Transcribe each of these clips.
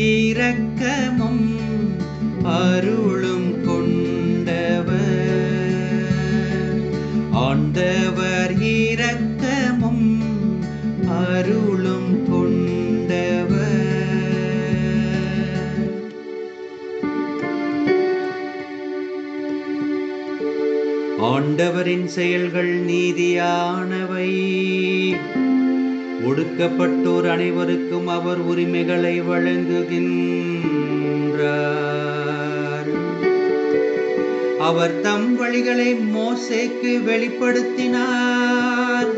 இரக்கமும் அருளும் கொண்டவர். ஆண்டவர் இரக்கமும் அருளும் கொண்டவர். ஆண்டவரின் செயல்கள் நீதியானவை. ஒடுக்கப்பட்டோர் அனைவருக்கும் அவர் உரிமைகளை வழங்குகின்றார். அவர் தம் வழிகளை மோசேக்கு வெளிப்படுத்தினார்.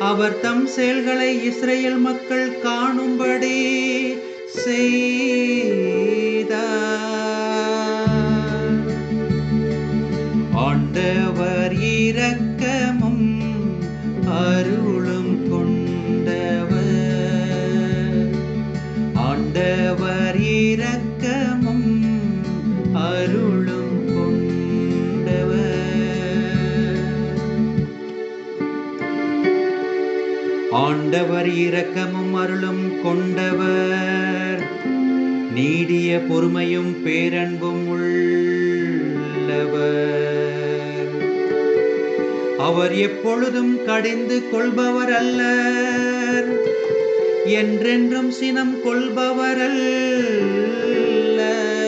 அவர் தம் செயல்களை இஸ்ரேல் மக்கள் காணும்படி செய்தார். ஆண்டவர் இறக்க அருளும் கொண்டவர். ஆண்டவர் இரக்கமும் அருளும் கொண்டவர். நீடிய பொறுமையும் பேரன்பும் உள்ளவர். அவர் எப்பொழுதும் கடிந்து கொள்பவர் அல்ல என்றென்றும் சினம் கொள்பவர் அல்ல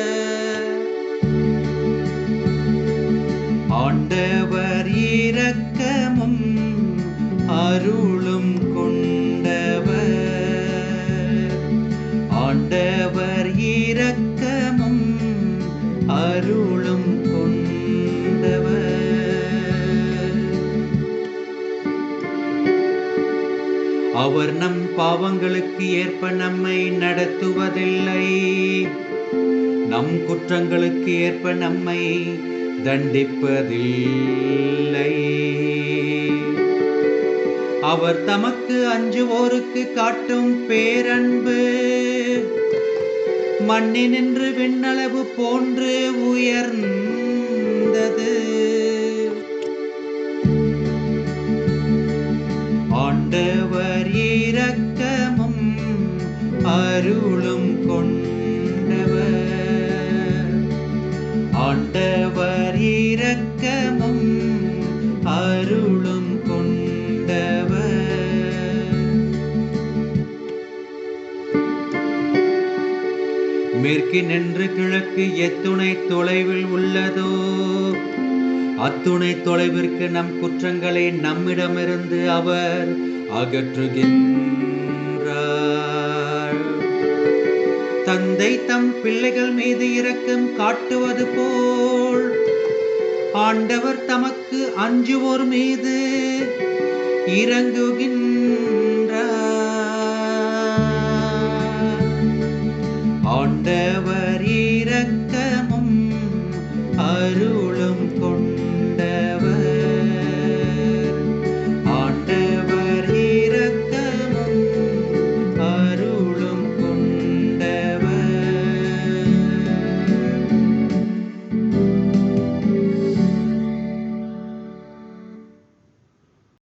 அருளும் கொண்டவர். ஆண்டவர் இரக்கமும் அருளும் கொண்டவர். அவர் நம் பாவங்களுக்கு ஏற்ப நம்மை நடத்துவதில்லை. நம் குற்றங்களுக்கு ஏற்ப நம்மை தண்டிப்பதில்லை. அவர் தமக்கு அஞ்சுவோருக்கு காட்டும் பேரன்பு. மண்ணினின்று விண்ணளவு போன்று உயர்ந்தது. ஆண்டவர் இரக்கமும் அருளும் கொண்டவர். ஆண்ட மேற்கினின்று கிழக்கு எத்துணை தொலைவில் உள்ளதோ? அத்துணை தொலைவிற்கு நம் குற்றங்களை நம்மிடமிருந்து அவர் அகற்றுகின்றார். தந்தை தம் பிள்ளைகள் மீது இரக்கம் காட்டுவது போல் ஆண்டவர் தமக்கு அஞ்சுவோர் மீது இறங்குகின்ற